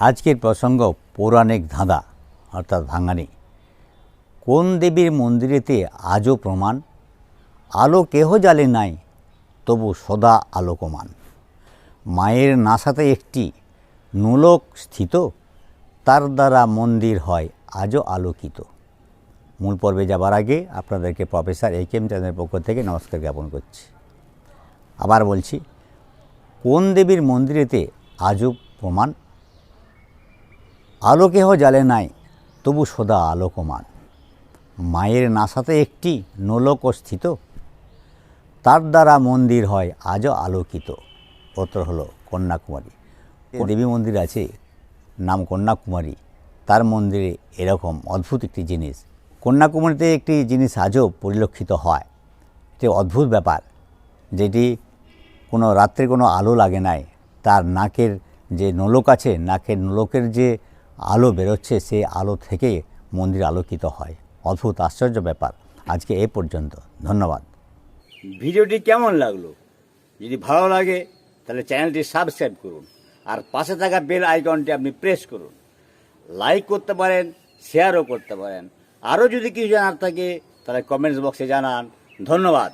আজকের প্রসঙ্গ পৌরাণিক ধাঁধা, অর্থাৎ ভাঙানি। কোন দেবীর মন্দিরেতে আজও প্রমাণ? আলো কেহ জালে নাই, তবু সদা আলোকমান। মায়ের নাসাতে একটি নোলক স্থিত, তার দ্বারা মন্দির হয় আজও আলোকিত। মূল পর্বে যাবার আগে আপনাদেরকে প্রফেসর এ কে এম চ্যানেলের পক্ষ থেকে নমস্কার জ্ঞাপন করছি। আবার বলছি, কোন দেবীর মন্দিরেতে আজও প্রমাণ? আলো কেহ জালে নাই, তবু সদা আলোকমান। মায়ের নাসাতে একটি নোলক স্থিত তার দ্বারা মন্দির হয় আজও আলোকিত উত্তর হলো কন্যাকুমারী। দেবী মন্দির আছে, নাম কন্যাকুমারী, তার মন্দিরে এরকম অদ্ভুত একটি জিনিস। কন্যাকুমারীতে একটি জিনিস আজও পরিলক্ষিত হয়, এটি অদ্ভুত ব্যাপার, যেটি কোনো রাত্রে কোনো আলো লাগে নাই, তার নাকের যে নোলক আছে, নাকের নোলকের যে আলো বেরোচ্ছে সেই আলো থেকে মন্দির আলোকিত হয়। অদ্ভুত, আশ্চর্য ব্যাপার। আজকে এ পর্যন্ত। ধন্যবাদ। ভিডিওটি কেমন লাগল? যদি ভালো লাগে, তাহলে চ্যানেলটি সাবস্ক্রাইব করুন। আর পাশে থাকা বেল আইকনটি আপনি প্রেস করুন। লাইক করতে পারেন, শেয়ারও করতে পারেন। আরও যদি কিছু জানার থাকে, তাহলে কমেন্টস বক্সে জানান। ধন্যবাদ।